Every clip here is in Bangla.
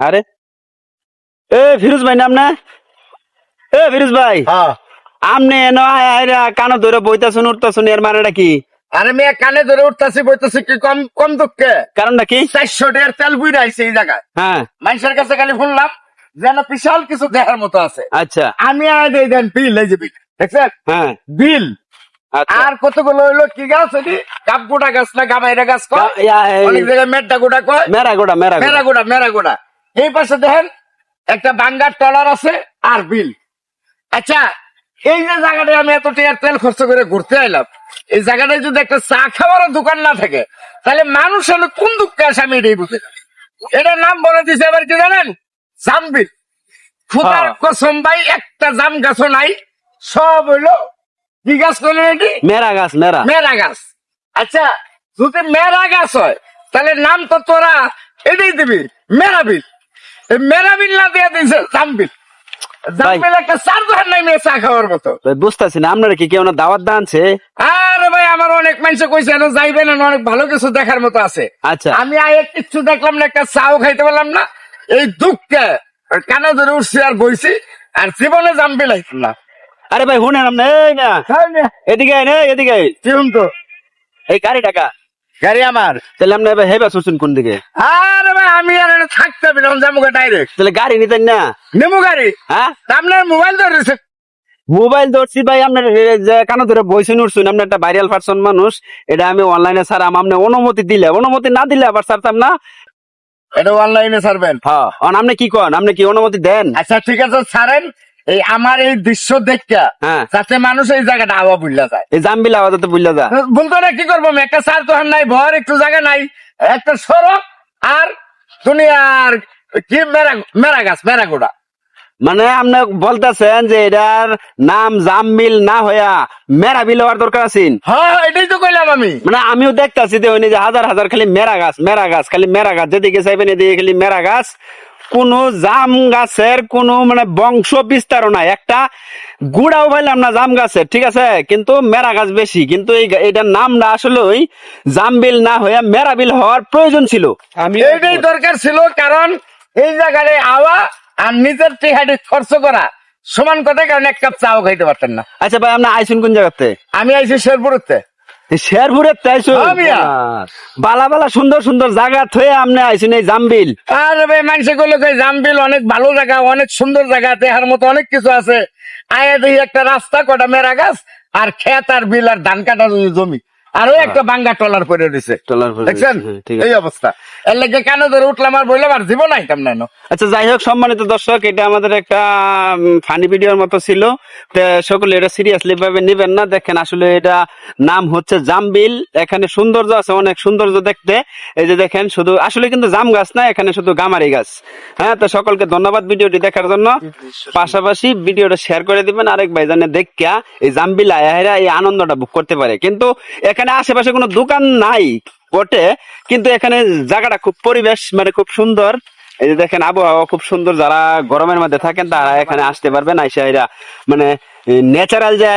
আরে। এ ফিরোজ ভাই নাম না? এ ফিরোজ ভাই। হ্যাঁ। আমনে এনো আয়া আয়া কানো ধরে বইতাছুন উঠতাছুন এর মানেটা কি? আরে মেয়ে কানে ধরে উঠতেছি বইতেছি কি কম কম দুঃখে? কারণটা কি? চারশো টাকার তেল বুঝে আইছে এই জায়গায়। হ্যাঁ। মানুষের কাছে খালি শুনলাম যেন বিশাল কিছু দেখার মতো আছে। আচ্ছা। আমি আর এই দেন বিল এই যে বিল দেখছেন? হ্যাঁ। বিল। আচ্ছা। আর কতগুলো হইল কি গাছ এটি কাপ গোটা গাছ না গামাইরা গাছ কয়? অনেক জায়গায় মেট্টা গোটা কয়? মেরা গোড়া মেরা মেরা গোটা মেরা গোটা এই পাশে দেখেন একটা বাঙ্গার টলার আছে আর বিল। আচ্ছা এই যে জায়গাটায় আমি এত টাকার তেল খরচ করে ঘুরতে আইলাম এই জায়গাটায় যদি একটা চা খাওয়ার দোকান না থাকে তাহলে মানুষ হলে কোন দুঃখে আসে আমি এটাই বুঝে এটার নাম বলে দিছে এবার কি জানেন? জামবিল। ফুটার হ্যাঁ। কসম ভাই একটা জাম গাছও নাই সব হইল কি গাছ করলেন এটি মেরা গাছ মেরা। মেরা গাছ। আচ্ছা যদি মেরা গাছ হয় তাহলে নাম তো তোরা এটাই দিবি মেরাবিল এই মেরাবিল না দিয়ে দিয়েছে জামবিল। জামবিল একটা চার দোকান নাই মেয়ে চা খাওয়ার মতো। বুঝতেছি না আপনারা কি কেউ না দাওয়াত দানছে আরে ভাই আমার অনেক মানুষ কইছে না যাইবেন অনেক ভালো কিছু দেখার মতো আছে। আচ্ছা। আমি আগে কিচ্ছু দেখলাম না একটা চাও খাইতে পারলাম না। এই দুঃখে কানা ধরে উঠছি আর বইছি আর জীবনে জামবিল আইতাম না। আরে ভাই শুনেন না। এদিকে এদিকে। চিনুন তো এই গাড়ি টাকা গাড়ি আমার। তাহলে আপনি এবার হেবা শুনছেন কোন দিকে? আরে ভাই আমি আর থাকতে হবে না ডাইরেক্ট তাহলে গাড়ি নিতেন না? নেমু গাড়ি? হ্যাঁ? আপনার মোবাইল ধরেছে। মোবাইল ধরছি ভাই আপনার কানো ধরে বইছেন উঠছেন আপনি একটা ভাইরাল পারসন মানুষ। এটা আমি অনলাইনে ছাড়াম আপনি অনুমতি দিলে অনুমতি না দিলে আবার ছাড়তাম না এটা অনলাইনে ছাড়বেন। হ্যাঁ। আপনি কি কন? আপনি কি অনুমতি দেন? আচ্ছা ঠিক আছে ছাড়েন। এই আমার এই দৃশ্য দেখা হ্যাঁ। যাতে মানুষ এই জায়গাটা আওয়া বুঝলা যায়। এই জামবিল আওয়াজ তো বুঝলা যা বলতো না কি করব একটা সার তোহার নাই ভর একটু জায়গা নাই একটা সড়ক আর দুনিয়ার কি মেরা মেরা গাছ মেরা গোড়া। মানে আপনি বলতেছেন যে এটার নাম জামবিল না হইয়া মেরা বিল হওয়ার দরকার আছে। হ্যাঁ এটাই তো কইলাম আমি। মানে আমিও দেখতাছি যে ওই যে হাজার হাজার খালি মেরা গাছ মেরা গাছ খালি মেরা গাছ। যেদিকে চাইবেন এদিকে খালি মেরা গাছ। কোন জাম গাছের কোন মানে বংশ বিস্তার নাই। একটা গুড়াও পাইলাম না জাম গাছের ঠিক আছে? কিন্তু মেরা গাছ বেশি। কিন্তু এই এটার নামটা আসলে ওই জামবিল না হইয়া মেরাবিল হওয়ার প্রয়োজন ছিল। আমি এইটাই দরকার ছিল কারণ এই জায়গায় আওয়া আর নিজের টিহাটি খরচ করা সমান কথা কারণ এক কাপ চাও খাইতে পারতেন না। আচ্ছা ভাই আপনি আইসুন কোন জায়গাতে? আমি আইছি শেরপুরতে। তাইছো? হ্যাঁ, বালা বালা সুন্দর সুন্দর জায়গা থয়ে আমনে এই জামবিল। আর ভাই মানুষে জামবিল অনেক ভালো জায়গা অনেক সুন্দর জায়গা তেহার মতো অনেক কিছু আছে। আয়া দেখি একটা রাস্তা কটা মেরা গাছ আর খেত আর বিল আর ধান কাটার জমি। আর ওই একটা বাঙ্গা টলার ট্রলার করে দেখছেন? হ্যাঁ, ঠিক আছে। এই অবস্থা। এর লেগে কেন ধরে উঠলাম আর বললাম আর জীবন আইতাম না। এনো। আচ্ছা যাই হোক সম্মানিত দর্শক এটা আমাদের একটা ফানি ভিডিওর মতো ছিল। তো সকলে এটা সিরিয়াসলি ভাবে নেবেন না। দেখেন আসলে এটা নাম হচ্ছে জামবিল। এখানে সৌন্দর্য আছে অনেক সৌন্দর্য দেখতে। এই যে দেখেন শুধু আসলে কিন্তু জাম গাছ না এখানে শুধু গামারি গাছ। হ্যাঁ তো সকলকে ধন্যবাদ ভিডিওটি দেখার জন্য। পাশাপাশি ভিডিওটা শেয়ার করে দিবেন। আরেক ভাই জানে দেখা এই জামবিল আয়াহেরা এই আনন্দটা বুক করতে পারে। কিন্তু এখানে আশেপাশে কোনো দোকান নাই বটে, কিন্তু এখানে জায়গাটা খুব পরিবেশ মানে খুব সুন্দর। এই যে দেখেন, আবহাওয়া খুব সুন্দর, যারা গরমের মধ্যে থাকেন তারা এখানে আসতে পারবেন, আইসা এরা মানে ন্যাচারাল যে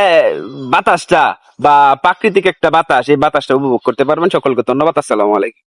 বাতাসটা বা প্রাকৃতিক একটা বাতাস, এই বাতাসটা উপভোগ করতে পারবেন। সকলকে ধন্যবাদ, আসসালামু আলাইকুম।